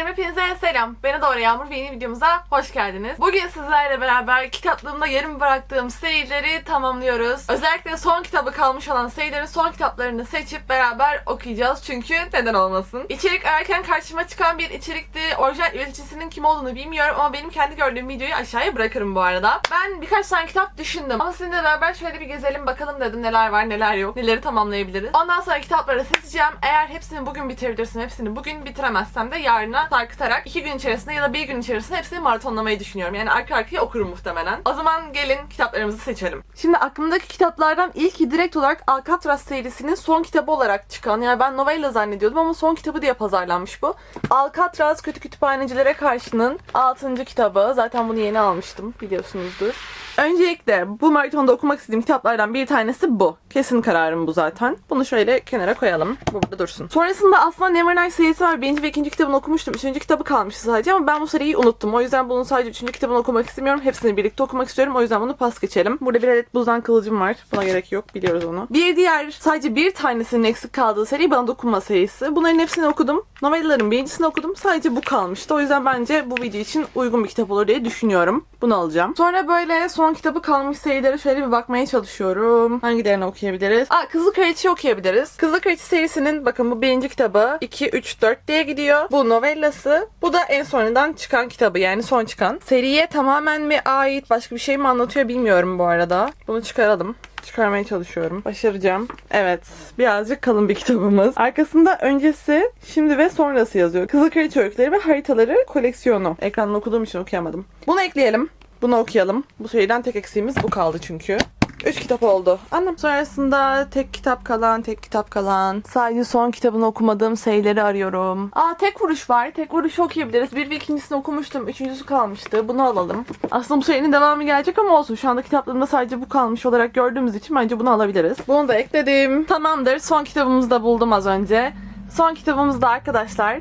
Canlarım hepinize selam. Beni doğru Yağmur ve yeni videomuza hoş geldiniz. Bugün sizlerle beraber kitaplığımda yarım bıraktığım serileri tamamlıyoruz. Özellikle son kitabı kalmış olan serilerin son kitaplarını seçip beraber okuyacağız. Çünkü neden olmasın. İçerik ararken karşıma çıkan bir içerikti. Orijinal üreticisinin kim olduğunu bilmiyorum ama benim kendi gördüğüm videoyu aşağıya bırakırım bu arada. Ben birkaç tane kitap düşündüm. Ama sizinle beraber şöyle bir gezelim bakalım dedim neler var neler yok. Neleri tamamlayabiliriz. Ondan sonra kitapları seçeceğim. Eğer hepsini bugün bitirebilirsem hepsini bugün bitiremezsem de yarına sarkıtarak iki gün içerisinde ya da bir gün içerisinde hepsini maratonlamayı düşünüyorum. Yani arka arkaya okurum muhtemelen. O zaman gelin kitaplarımızı seçelim. Şimdi aklımdaki kitaplardan ilki direkt olarak Alcatraz serisinin son kitabı olarak çıkan. Yani ben novella zannediyordum ama son kitabı diye pazarlanmış bu. Alcatraz Kötü Kütüphanecilere Karşı'nın 6. kitabı. Zaten bunu yeni almıştım biliyorsunuzdur. Öncelikle bu maratonda okumak istediğim kitaplardan bir tanesi bu. Kesin kararım bu zaten. Bunu şöyle kenara koyalım. Bu burada dursun. Sonrasında aslında Nevernight serisi var. Birinci ve ikinci kitabını okumuştum. Üçüncü kitabı kalmıştı sadece ama ben bu seriyi unuttum. O yüzden bunun sadece üçüncü kitabını okumak istemiyorum. Hepsini birlikte okumak istiyorum. O yüzden bunu pas geçelim. Burada bir adet buzdan kılıcım var. Buna gerek yok. Biliyoruz onu. Bir diğer sadece bir tanesinin eksik kaldığı seri Bana Dokunma serisi. Bunların hepsini okudum. Novellaların birincisini okudum. Sadece bu kalmıştı. O yüzden bence bu video için uygun bir kitap olur diye düşünüyorum. Bunu alacağım. Sonra böyle son kitabı kalmış serilere şöyle bir bakmaya çalışıyorum. Hangilerini okuyabiliriz? Aa Kızıl Kraliçe'yi okuyabiliriz. Kızıl Kraliçe serisinin bakın bu birinci kitabı 2, 3, 4 diye gidiyor. Bu novellası. Bu da en sonundan çıkan kitabı yani son çıkan. Seriye tamamen mi ait başka bir şey mi anlatıyor bilmiyorum bu arada. Bunu çıkaralım çıkarmaya çalışıyorum. Başaracağım. Evet. Birazcık kalın bir kitabımız. Arkasında öncesi, şimdi ve sonrası yazıyor. Kızıl Kraliçe öyküleri ve haritaları koleksiyonu. Ekrandan okuduğum için okuyamadım. Bunu ekleyelim. Bunu okuyalım. Bu seriden tek eksiğimiz bu kaldı çünkü. Üç kitap oldu. Anladım. Sonrasında tek kitap kalan, tek kitap kalan. Sadece son kitabını okumadığım serileri arıyorum. Aa tek vuruş var. Tek vuruşu okuyabiliriz. Bir ve ikincisini okumuştum. Üçüncüsü kalmıştı. Bunu alalım. Aslında bu serinin devamı gelecek ama olsun. Şu anda kitaplarımda sadece bu kalmış olarak gördüğümüz için bence bunu alabiliriz. Bunu da ekledim. Tamamdır. Son kitabımızı da buldum az önce. Son kitabımız da arkadaşlar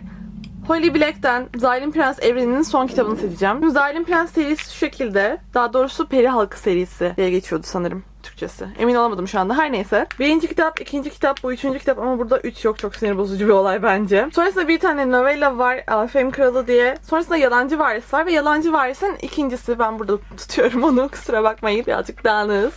Holly Black'ten Zalim Prens evreninin son kitabını seçeceğim. Zalim Prens serisi şu şekilde. Daha doğrusu Peri Halkı serisi diye geçiyordu sanırım. Türkçesi. Emin olamadım şu anda. Her neyse. Birinci kitap, ikinci kitap, bu üçüncü kitap ama burada üç yok. Çok sinir bozucu bir olay bence. Sonrasında bir tane novella var. Alfem Kralı diye. Sonrasında Yalancı Varis var ve Yalancı Varis'in ikincisi. Ben burada tutuyorum onu. Kusura bakmayın. Birazcık dağınığız.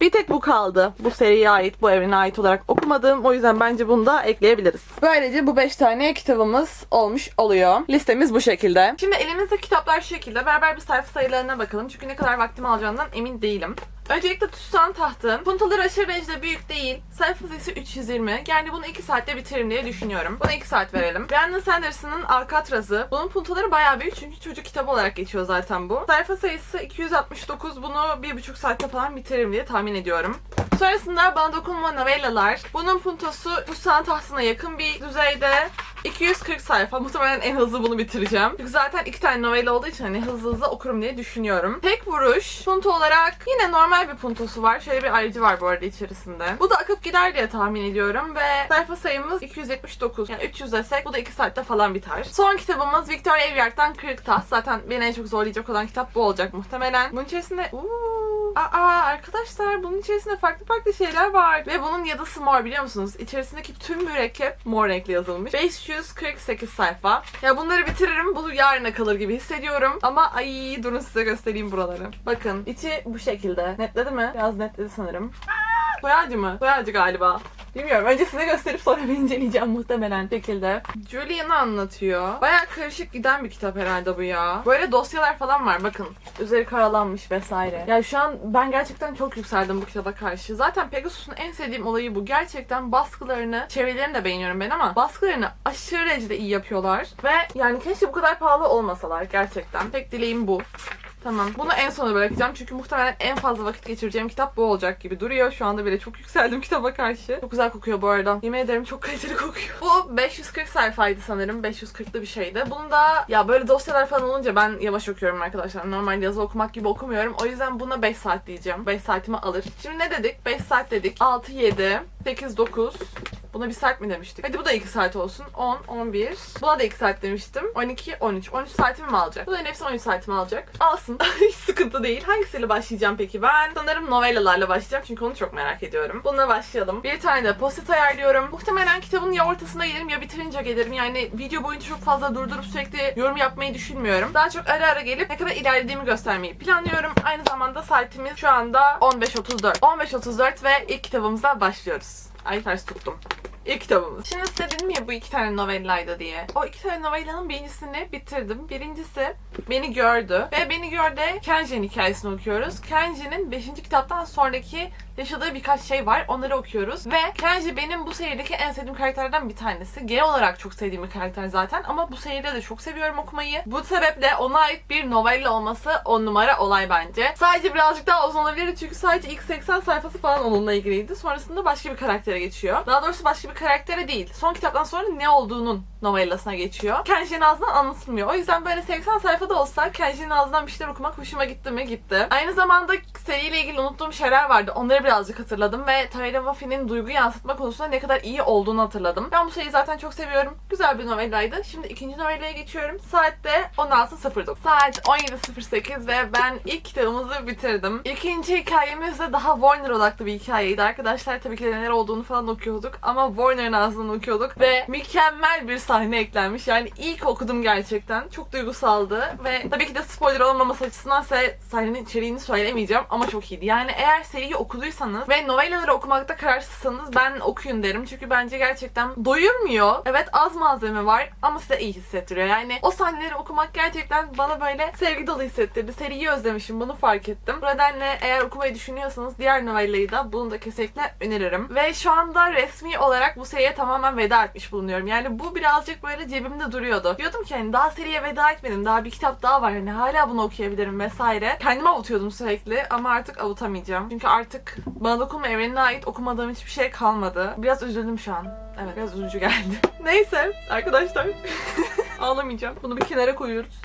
Bir tek bu kaldı. Bu seriye ait, bu evrene ait olarak okumadığım. O yüzden bence bunu da ekleyebiliriz. Böylece bu 5 tane kitabımız olmuş oluyor. Listemiz bu şekilde. Şimdi elimizde kitaplar şu şekilde. Beraber bir sayfa sayılarına bakalım. Çünkü ne kadar vaktimi alacağından emin değilim. Öncelikle tutsan tahtım. Puntoları aşırı derecede büyük değil. Sayfa sayısı 320. Yani bunu 2 saatte bitiririm diye düşünüyorum. Buna 2 saat verelim. Brandon Sanderson'ın Alcatraz'ı. Bunun puntoları bayağı büyük çünkü çocuk kitabı olarak geçiyor zaten bu. Sayfa sayısı 269. Bunu 1,5 saatte falan bitiririm diye tahmin ediyorum. Sonrasında bana dokunma novellalar. Bunun puntosu tutsan tahtına yakın bir düzeyde. 240 sayfa. Muhtemelen en hızlı bunu bitireceğim. Çünkü zaten iki tane novella olduğu için hani hızlı hızlı okurum diye düşünüyorum. Tek vuruş. Punto olarak yine normal bir puntosu var. Şöyle bir ayrıcı var bu arada içerisinde. Bu da akıp gider diye tahmin ediyorum ve sayfa sayımız 279. Yani 300 desek bu da 2 saatte falan biter. Son kitabımız Victoria Aveyard'dan Kırık Taht. Zaten beni en çok zorlayacak olan kitap bu olacak muhtemelen. Bunun içerisinde... Uuu. Aa arkadaşlar bunun içerisinde farklı farklı şeyler var. Ve bunun yadısı mor biliyor musunuz? İçerisindeki tüm mürekkep mor renkli yazılmış. 548 sayfa. Ya bunları bitiririm. Bu yarına kalır gibi hissediyorum. Ama ay durun size göstereyim buraları. Bakın içi bu şekilde. Netledi mi? Biraz netledi sanırım. Soyacı mı? Soyacı galiba. Bilmiyorum. Önce size gösterip sonra bir inceleyeceğim muhtemelen şekilde. Julian'ı anlatıyor. Baya karışık giden bir kitap herhalde bu ya. Böyle dosyalar falan var bakın. Üzeri karalanmış vesaire. Ya şu an ben gerçekten çok yükseldim bu kitaba karşı. Zaten Pegasus'un en sevdiğim olayı bu. Gerçekten baskılarını, çevirilerini de beğeniyorum ben ama baskılarını aşırı derecede iyi yapıyorlar. Ve yani keşke bu kadar pahalı olmasalar gerçekten. Tek dileğim bu. Tamam. Bunu en sona bırakacağım çünkü muhtemelen en fazla vakit geçireceğim kitap bu olacak gibi duruyor. Şu anda bile çok yükseldim kitaba karşı. Çok güzel kokuyor bu arada. Yemin ederim çok kaliteli kokuyor. Bu 540 sayfaydı sanırım. 540'lı bir şeydi. Bunun da ya böyle dosyalar falan olunca ben yavaş okuyorum arkadaşlar. Normal yazı okumak gibi okumuyorum. O yüzden buna 5 saat diyeceğim. 5 saatimi alır. Şimdi ne dedik? 5 saat dedik. 6, 7, 8, 9, Buna bir saat mi demiştik? Hadi bu da 2 saat olsun. 10, 11. Buna da 2 saat demiştim. 12, 13. 13 saatimi mi alacak? Bunların hepsi 13 saatimi alacak. Alsın. Hiç sıkıntı değil. Hangisiyle başlayacağım peki? Ben sanırım novellalarla başlayacağım çünkü onu çok merak ediyorum. Bununla başlayalım. Bir tane de post ayarlıyorum. Muhtemelen kitabın ya ortasına gelirim ya bitirince gelirim. Yani video boyunca çok fazla durdurup sürekli yorum yapmayı düşünmüyorum. Daha çok ara ara gelip ne kadar ilerlediğimi göstermeyi planlıyorum. Aynı zamanda saatimiz şu anda 15.34. 15.34 ve ilk kitabımıza başlıyoruz. Ay ters tuttum. İlk kitabımız. Şimdi size dedim ya bu iki tane novellaydı diye. O iki tane novellanın birincisini bitirdim. Birincisi Beni Gördü. Ve Beni Gördü Kenji'nin hikayesini okuyoruz. Kenji'nin 5. kitaptan sonraki yaşadığı birkaç şey var. Onları okuyoruz. Ve Kenji benim bu serideki en sevdiğim karakterlerden bir tanesi. Genel olarak çok sevdiğim bir karakter zaten. Ama bu seride de çok seviyorum okumayı. Bu sebeple ona ait bir novella olması on numara olay bence. Sadece birazcık daha uzun olabilir çünkü sadece ilk 80 sayfası falan onunla ilgiliydi. Sonrasında başka bir karaktere geçiyor. Daha doğrusu başka bir karaktere değil. Son kitaptan sonra ne olduğunun novellasına geçiyor. Kenji'nin ağzından anlatılmıyor. O yüzden böyle 80 sayfada olsa Kenji'nin ağzından bir şeyler okumak hoşuma gitti mi? Gitti. Aynı zamanda seriyle ilgili unuttuğum şeyler vardı. Onları birazcık hatırladım ve Taylor Waffy'nin duygu yansıtma konusunda ne kadar iyi olduğunu hatırladım. Ben bu seriyi zaten çok seviyorum. Güzel bir novellaydı. Şimdi ikinci novellaya geçiyorum. Saatte 16.09. Saat 17.08 ve ben ilk kitabımızı bitirdim. İkinci hikayemiz de daha Warner odaklı bir hikayeydi arkadaşlar. Tabii ki de neler olduğunu falan okuyorduk ama Warner'ın ağzından okuyorduk ve mükemmel bir sahne eklenmiş. Yani ilk okudum gerçekten. Çok duygusaldı ve tabii ki de spoiler olmaması açısından size sahnenin içeriğini söylemeyeceğim ama çok iyiydi. Yani eğer seriyi okuduysanız ve novellaları okumakta kararsızsanız ben okuyun derim. Çünkü bence gerçekten doyurmuyor. Evet az malzeme var ama size iyi hissettiriyor. Yani o sahneleri okumak gerçekten bana böyle sevgi dolu hissettirdi. Seriyi özlemişim bunu fark ettim. Bu nedenle eğer okumayı düşünüyorsanız diğer novellayı da bunu da kesinlikle öneririm. Ve şu anda resmi olarak bu seriye tamamen veda etmiş bulunuyorum. Yani bu birazcık böyle cebimde duruyordu. Diyordum ki hani daha seriye veda etmedim. Daha bir kitap daha var. Hani hala bunu okuyabilirim vesaire. Kendimi avutuyordum sürekli ama artık avutamayacağım. Çünkü artık bana dokunma evrenine ait okumadığım hiçbir şey kalmadı. Biraz üzüldüm şu an. Evet biraz üzücü geldi. Neyse arkadaşlar. Ağlamayacağım. Bunu bir kenara koyuyoruz.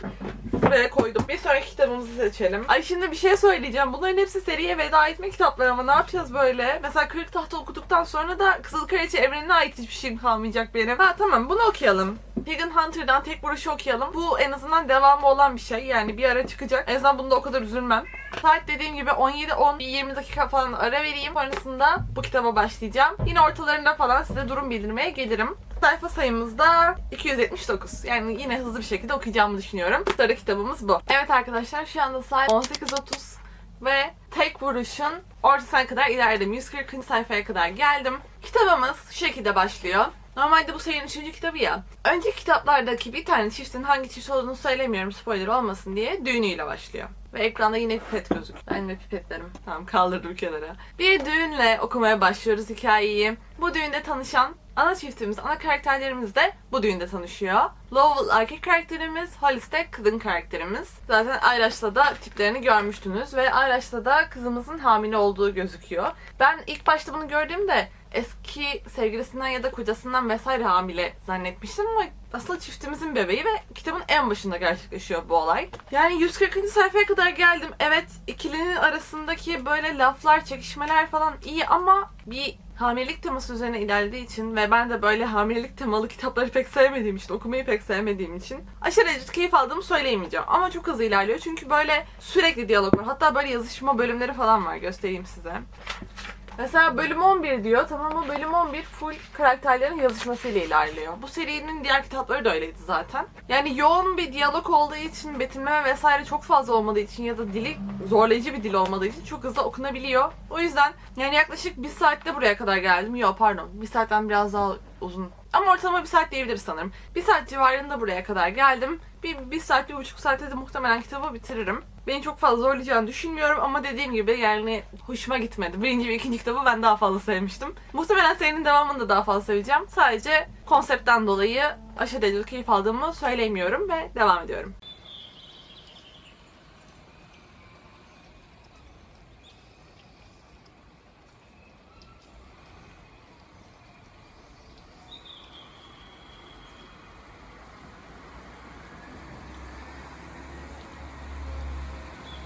Buraya koydum. Bir sonraki kitabımızı seçelim. Ay şimdi bir şey söyleyeceğim. Bunların hepsi seriye veda etme kitapları ama ne yapacağız böyle? Mesela Kırık Tahta okuduktan sonra da Kızıl Kraliçe evrenine ait hiçbir şeyim kalmayacak benim. Ha tamam bunu okuyalım. Pagan Hunter'dan tek vuruşu okuyalım. Bu en azından devamı olan bir şey. Yani bir ara çıkacak. En azından bunda o kadar üzülmem. Saat dediğim gibi 17-10 bir 20 dakika falan ara vereyim. Sonrasında bu kitaba başlayacağım. Yine ortalarında falan size durum bildirmeye gelirim. Sayfa sayımızda 279. Yani yine hızlı bir şekilde okuyacağımı düşünüyorum. Sarı kitabımız bu. Evet arkadaşlar şu anda saat 18.30 ve tek vuruşun ortasına kadar ilerledim. 140. sayfaya kadar geldim. Kitabımız şu şekilde başlıyor. Normalde bu serinin üçüncü kitabı ya. Önceki kitaplardaki bir tane çiftin hangi çift olduğunu söylemiyorum spoiler olmasın diye düğünüyle başlıyor. Ve ekranda yine pipet gözük. Ben ve pipetlerim. Tamam kaldırdım kenara. Bir düğünle okumaya başlıyoruz hikayeyi. Bu düğünde tanışan ana çiftimiz, ana karakterlerimiz de bu düğünde tanışıyor. Lowell erkek karakterimiz, Hollis de kadın karakterimiz. Zaten Ayraç'ta da tiplerini görmüştünüz ve Ayraç'ta da kızımızın hamile olduğu gözüküyor. Ben ilk başta bunu gördüğümde eski sevgilisinden ya da kocasından vesaire hamile zannetmiştim ama aslında çiftimizin bebeği ve kitabın en başında gerçekleşiyor bu olay. Yani 140. sayfaya kadar geldim. Evet ikilinin arasındaki böyle laflar, çekişmeler falan iyi ama bir hamilelik teması üzerine ilerlediği için ve ben de böyle hamilelik temalı kitapları pek sevmediğim için, okumayı pek sevmediğim için aşırı derecede keyif aldığımı söyleyemeyeceğim. Ama çok hızlı ilerliyor çünkü böyle sürekli diyalog var. Hatta böyle yazışma bölümleri falan var. Göstereyim size. Mesela bölüm 11 diyor. Tamam mı? Bölüm 11 full karakterlerin yazışmasıyla ilerliyor. Bu serinin diğer kitapları da öyleydi zaten. Yani yoğun bir diyalog olduğu için, betimleme vesaire çok fazla olmadığı için ya da dili zorlayıcı bir dil olmadığı için çok hızlı okunabiliyor. O yüzden yani yaklaşık bir saatte buraya kadar geldim. Yok pardon. Bir saatten biraz daha uzun. Ama ortalama bir saat diyebiliriz sanırım. Bir saat civarında buraya kadar geldim. Bir, bir saat, bir buçuk saatte de muhtemelen kitabı bitiririm. Beni çok fazla zorlayacağını düşünmüyorum ama dediğim gibi yani hoşuma gitmedi. Birinci ve ikinci kitabı ben daha fazla sevmiştim. Muhtemelen serinin devamını da daha fazla seveceğim. Sadece konseptten dolayı aşırı derecede keyif aldığımı söyleyemiyorum ve devam ediyorum.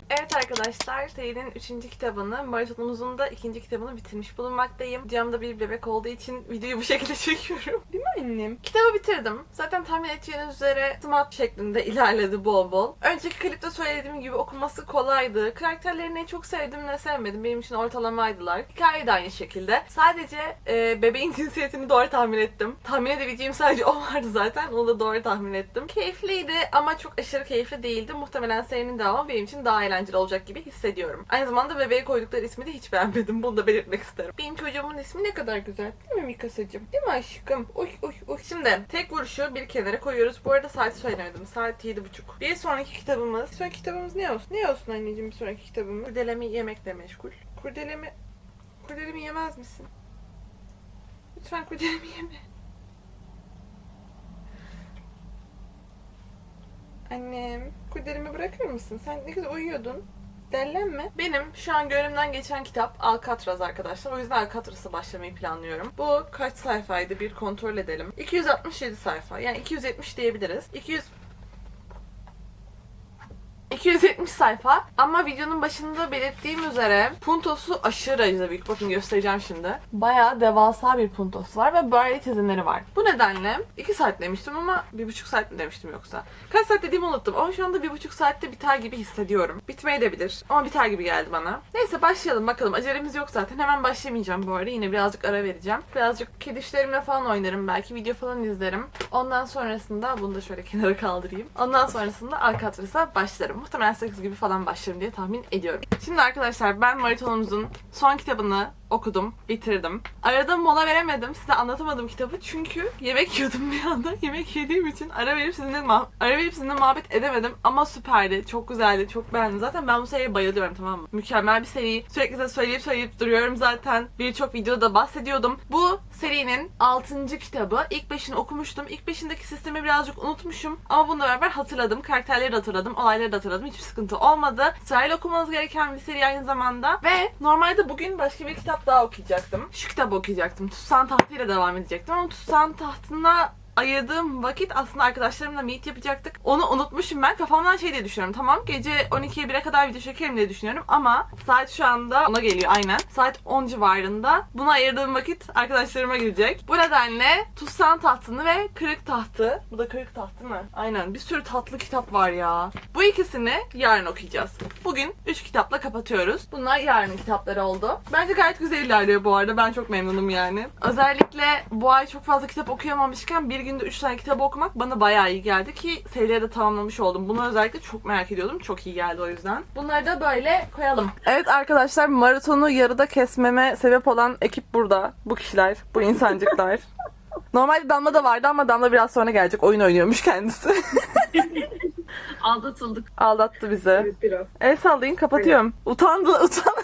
Evet arkadaşlar, serinin 3. kitabını, maratonumuzun da 2. kitabını bitirmiş bulunmaktayım. Camda bir bebek olduğu için videoyu bu şekilde çekiyorum. Değil mi annem? Kitabı bitirdim. Zaten tahmin edeceğiniz üzere smart şeklinde ilerledi bol bol. Önceki klipte söylediğim gibi okuması kolaydı. Karakterlerini çok sevdim ne sevmedim. Benim için ortalamaydılar. Hikaye de aynı şekilde. Sadece e, bebeğin cinsiyetini doğru tahmin ettim. Tahmin edebileceğim sadece o vardı zaten. Onu da doğru tahmin ettim. Keyifliydi ama çok aşırı keyifli değildi. Muhtemelen serinin devamı benim için daha eğlenceli olacak gibi hissediyorum. Aynı zamanda bebeğe koydukları ismi de hiç beğenmedim. Bunu da belirtmek isterim. Benim çocuğumun ismi ne kadar güzel. Değil mi Mikasa'cığım? Değil mi aşkım? Uy uy uy. Şimdi tek vuruşu bir kenara koyuyoruz. Bu arada saati söylemedim. Saat yedi buçuk. Bir sonraki kitabımız. Bir sonraki kitabımız ne olsun? Ne olsun anneciğim bir sonraki kitabımız? Kurdelemi yemekle meşgul. Kurdelemi... Kurdelemi yemez misin? Lütfen kurdelemi yeme. Annem, kurdelemi bırakır mısın? Sen ne kadar uyuyordun. Dellenme. Benim şu an gönlümden geçen kitap Alcatraz arkadaşlar. O yüzden Alcatraz'a başlamayı planlıyorum. Bu kaç sayfaydı bir kontrol edelim. 267 sayfa. Yani 270 diyebiliriz. 200 270 sayfa ama videonun başında belirttiğim üzere puntosu aşırı derecede büyük. Bakın göstereceğim şimdi. Bayağı devasa bir puntosu var ve böyle çizimleri var. Bu nedenle 2 saat demiştim ama 1,5 saat mi demiştim yoksa? Kaç saat dediğimi unuttum ama şu anda 1,5 saatte biter gibi hissediyorum. Bitmeye de bilir ama biter gibi geldi bana. Neyse başlayalım bakalım. Acelemiz yok zaten. Hemen başlamayacağım bu arada. Yine birazcık ara vereceğim. Birazcık kedişlerimle falan oynarım belki. Video falan izlerim. Ondan sonrasında bunu da şöyle kenara kaldırayım. Ondan sonrasında Alcatraz'a başlarım. Muhtemelen 8 gibi falan başlarım diye tahmin ediyorum. Şimdi arkadaşlar ben maratonumuzun son kitabını okudum, bitirdim. Arada mola veremedim. Size anlatamadım kitabı çünkü yemek yiyordum bir anda. Yemek yediğim için ara verip sizinle ma- ara verip sizinle muhabbet edemedim ama süperdi. Çok güzeldi. Çok beğendim. Zaten ben bu seriye bayılıyorum tamam mı? Mükemmel bir seri. Sürekli size söyleyip söyleyip duruyorum zaten. Birçok videoda bahsediyordum. Bu serinin 6. kitabı. İlk 5'ini okumuştum. İlk 5'indeki sistemi birazcık unutmuşum ama bununla beraber hatırladım. Karakterleri hatırladım. Olayları da hatırladım. Hiçbir sıkıntı olmadı. Sırayla okumanız gereken bir seri aynı zamanda. Ve normalde bugün başka bir kitap daha okuyacaktım. Şu kitabı okuyacaktım. Tutsan Tahtı ile devam edecektim ama Tutsan Tahtı'na ayırdığım vakit aslında arkadaşlarımla meet yapacaktık. Onu unutmuşum ben. Kafamdan şey diye düşünüyorum. Tamam gece 12'ye 1'e kadar video çekerim diye düşünüyorum ama saat şu anda ona geliyor aynen. Saat 10 civarında. Buna ayırdığım vakit arkadaşlarıma gelecek. Bu nedenle Tutsan Tahtı'nı ve Kırık Tahtı. Bu da Kırık Tahtı mı? Aynen. Bir sürü tatlı kitap var ya. Bu ikisini yarın okuyacağız. Bugün 3 kitapla kapatıyoruz. Bunlar yarın kitapları oldu. Bence gayet güzel ilerliyor bu arada. Ben çok memnunum yani. Özellikle bu ay çok fazla kitap okuyamamışken bir günde 3 tane kitap okumak bana bayağı iyi geldi ki serileri de tamamlamış oldum. Bunu özellikle çok merak ediyordum. Çok iyi geldi o yüzden. Bunları da böyle koyalım. Evet arkadaşlar maratonu yarıda kesmeme sebep olan ekip burada. Bu kişiler, bu insancıklar. Normalde Damla da vardı ama Damla biraz sonra gelecek. Oyun oynuyormuş kendisi. Aldatıldık. Aldattı bizi. Evet biraz. El sallayın kapatıyorum. Utandı, utandı.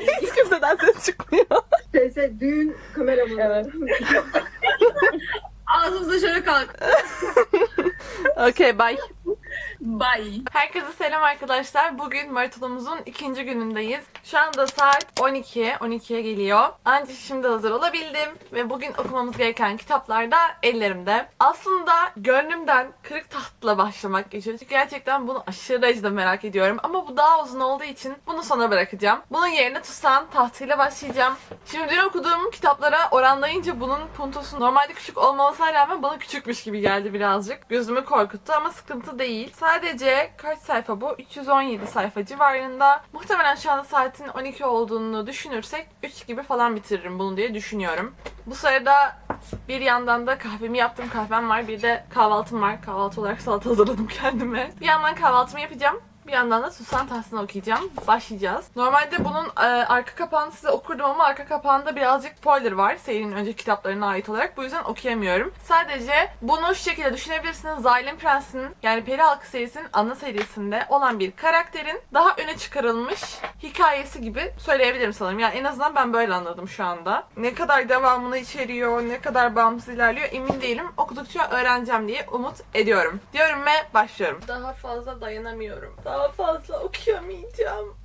Hiç kimseden ses çıkmıyor. Şeyse düğün kameramanı. Evet. Ağzımıza şöyle kalk. Okey bye. Bye. Herkese selam arkadaşlar. Bugün maratonumuzun ikinci günündeyiz. Şu anda saat 12. 12'ye geliyor. Ancak şimdi hazır olabildim. Ve bugün okumamız gereken kitaplar da ellerimde. Aslında gönlümden Kırık Taht'la başlamak geçiyor. Çünkü gerçekten bunu aşırı derecede merak ediyorum. Ama bu daha uzun olduğu için bunu sona bırakacağım. Bunun yerine Tusan Tahtıyla başlayacağım. Şimdi dün okuduğum kitaplara oranlayınca bunun puntosu normalde küçük olmamasına rağmen bana küçükmüş gibi geldi birazcık. Gözümü korkuttu ama sıkıntı değil. Sadece kaç sayfa bu? 317 sayfa civarında. Muhtemelen şu anda saatin 12 olduğunu düşünürsek 3 gibi falan bitiririm bunu diye düşünüyorum. Bu sırada bir yandan da kahvemi yaptım. Kahvem var. Bir de kahvaltım var. Kahvaltı olarak salata hazırladım kendime. Bir yandan kahvaltımı yapacağım. Bir yandan da Susan Tahsin'i okuyacağım. Başlayacağız. Normalde bunun e, arka kapağını size okurdum ama arka kapağında birazcık spoiler var. Serinin önceki kitaplarına ait olarak. Bu yüzden okuyamıyorum. Sadece bunu şu şekilde düşünebilirsiniz. Zalim Prens'in yani Peri Halkı serisinin ana serisinde olan bir karakterin daha öne çıkarılmış hikayesi gibi söyleyebilirim sanırım. Yani en azından ben böyle anladım şu anda. Ne kadar devamını içeriyor, ne kadar bağımsız ilerliyor emin değilim. Okudukça öğreneceğim diye umut ediyorum. Diyorum ve başlıyorum. Daha fazla dayanamıyorum. Daha fazla okuyamayacağım.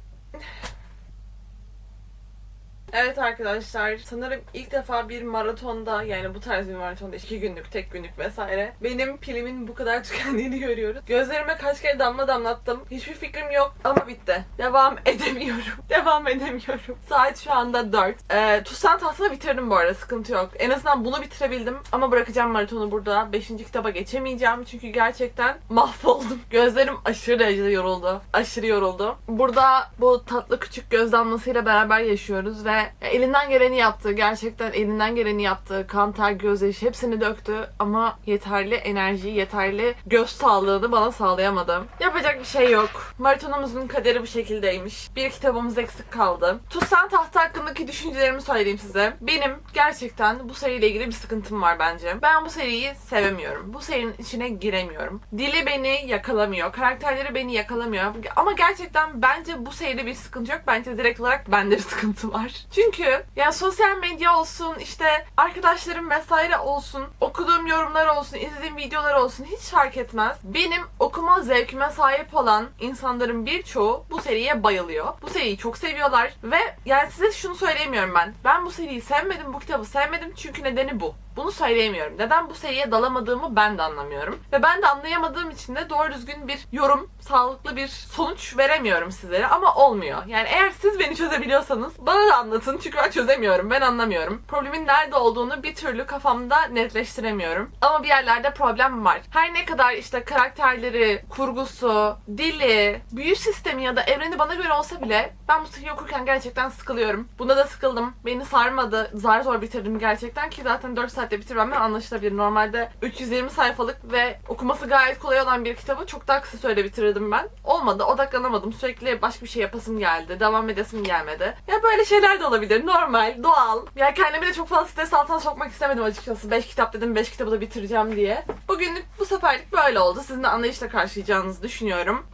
Evet arkadaşlar sanırım ilk defa bir maratonda yani bu tarz bir maratonda iki günlük, tek günlük vesaire benim pilimin bu kadar tükendiğini görüyoruz. Gözlerime kaç kere damla damlattım. Hiçbir fikrim yok ama bitti. Devam edemiyorum. Devam edemiyorum. Saat şu anda 4. Ee, Tusan tahtını bitirdim bu arada sıkıntı yok. En azından bunu bitirebildim ama bırakacağım maratonu burada. 5. kitaba geçemeyeceğim çünkü gerçekten mahvoldum. Gözlerim aşırı derecede yoruldu. Aşırı yoruldu. Burada bu tatlı küçük göz damlasıyla beraber yaşıyoruz ve elinden geleni yaptı. Gerçekten elinden geleni yaptı. Kan, ter, gözyaşı hepsini döktü ama yeterli enerjiyi, yeterli göz sağlığını bana sağlayamadı. Yapacak bir şey yok. Maratonumuzun kaderi bu şekildeymiş. Bir kitabımız eksik kaldı. Tutsan Tahtı hakkındaki düşüncelerimi söyleyeyim size. Benim gerçekten bu seriyle ilgili bir sıkıntım var bence. Ben bu seriyi sevemiyorum. Bu serinin içine giremiyorum. Dili beni yakalamıyor. Karakterleri beni yakalamıyor. Ama gerçekten bence bu seride bir sıkıntı yok. Bence direkt olarak bende bir sıkıntı var. Çünkü ya sosyal medya olsun, işte arkadaşlarım vesaire olsun, okuduğum yorumlar olsun, izlediğim videolar olsun hiç fark etmez. Benim okuma zevkime sahip olan insanların birçoğu bu seriye bayılıyor. Bu seriyi çok seviyorlar ve yani size şunu söyleyemiyorum ben. Ben bu seriyi sevmedim, bu kitabı sevmedim çünkü nedeni bu. Bunu söyleyemiyorum. Neden bu seriye dalamadığımı ben de anlamıyorum. Ve ben de anlayamadığım için de doğru düzgün bir yorum, sağlıklı bir sonuç veremiyorum sizlere ama olmuyor. Yani eğer siz beni çözebiliyorsanız bana da anlatın çünkü ben çözemiyorum, ben anlamıyorum. Problemin nerede olduğunu bir türlü kafamda netleştiremiyorum. Ama bir yerlerde problem var. Her ne kadar işte karakterleri, kurgusu, dili, büyü sistemi ya da evreni bana göre olsa bile ben bu seriyi okurken gerçekten sıkılıyorum. Bunda da sıkıldım. Beni sarmadı. Zar zor bitirdim gerçekten ki zaten 4 saatte bitirmem anlaşılabilir. Normalde 320 sayfalık ve okuması gayet kolay olan bir kitabı çok daha kısa sürede bitirirdim ben. Olmadı. Odaklanamadım. Sürekli başka bir şey yapasım geldi. Devam edesim gelmedi. Ya böyle şeyler de olabilir. Normal, doğal. Ya kendimi de çok fazla stres altına sokmak istemedim açıkçası. 5 kitap dedim 5 kitabı da bitireceğim diye. Bugünlük bu seferlik böyle oldu. Sizin de anlayışla karşılayacağınızı düşünüyorum.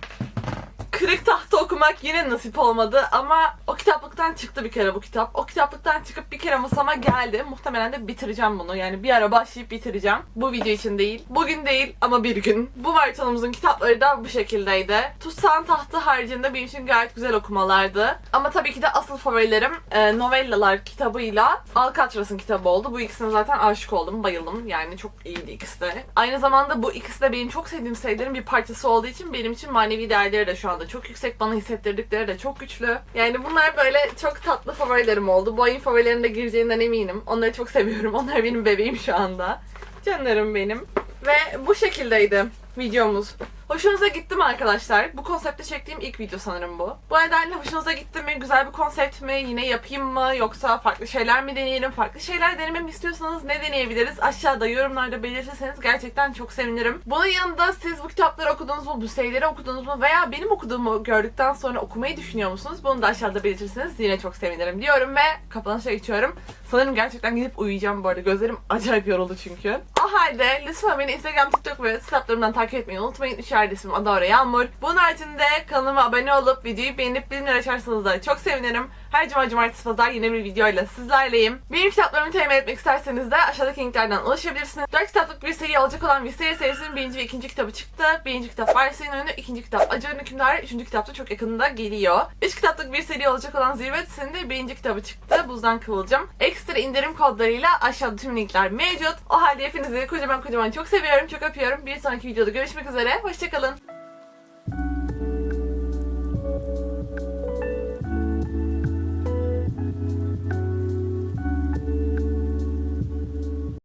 Kırık tahta okumak yine nasip olmadı ama o kitaplıktan çıktı bir kere bu kitap. O kitaplıktan çıkıp bir kere masama geldi. Muhtemelen de bitireceğim bunu. Yani bir ara başlayıp bitireceğim. Bu video için değil. Bugün değil ama bir gün. Bu maratonumuzun kitapları da bu şekildeydi. Tutsan tahtı haricinde benim için gayet güzel okumalardı. Ama tabii ki de asıl favorilerim e, Novellalar kitabıyla Alcatraz'ın kitabı oldu. Bu ikisine zaten aşık oldum, bayıldım. Yani çok iyiydi ikisi de. Aynı zamanda bu ikisi de benim çok sevdiğim serilerin bir parçası olduğu için benim için manevi değerleri de şu anda çok yüksek. Bana hissettirdikleri de çok güçlü. Yani bunlar böyle çok tatlı favorilerim oldu. Bu ayın favorilerine gireceğinden eminim. Onları çok seviyorum. Onlar benim bebeğim şu anda. Canlarım benim. Ve bu şekildeydi videomuz. Hoşunuza gitti mi arkadaşlar? Bu konsepte çektiğim ilk video sanırım bu. Bu nedenle hoşunuza gitti mi? Güzel bir konsept mi? Yine yapayım mı? Yoksa farklı şeyler mi deneyelim? Farklı şeyler denememi istiyorsanız ne deneyebiliriz? Aşağıda yorumlarda belirtirseniz gerçekten çok sevinirim. Bunun yanında siz bu kitapları okudunuz mu? Bu serileri okudunuz mu? Veya benim okuduğumu gördükten sonra okumayı düşünüyor musunuz? Bunu da aşağıda belirtirseniz yine çok sevinirim diyorum ve kapanışa geçiyorum. Sanırım gerçekten gidip uyuyacağım bu arada. Gözlerim acayip yoruldu çünkü. O halde lütfen beni Instagram, TikTok ve hesaplarımdan takip etmeyi unutmayın. Üç adresim Adora Yağmur. Bunun haricinde kanalıma abone olup videoyu beğenip bildirimleri açarsanız da çok sevinirim. Her cuma, cumartesi, pazar yeni bir videoyla sizlerleyim. Benim kitaplarımı temin etmek isterseniz de aşağıdaki linklerden ulaşabilirsiniz. 4 kitaplık bir seri olacak olan Visteria serisinin birinci ve ikinci kitabı çıktı. Birinci kitap Varis'in Oyunu, ikinci kitap Acıların Hükümdarı, üçüncü kitap da çok yakında geliyor. 3 kitaplık bir seri olacak olan Zirvetisi'nin de birinci kitabı çıktı. Buzdan Kıvılcım. Ekstra indirim kodlarıyla aşağıda tüm linkler mevcut. O halde hepinizi kocaman kocaman çok seviyorum, çok öpüyorum. Bir sonraki videoda görüşmek üzere. Hoşçakalın.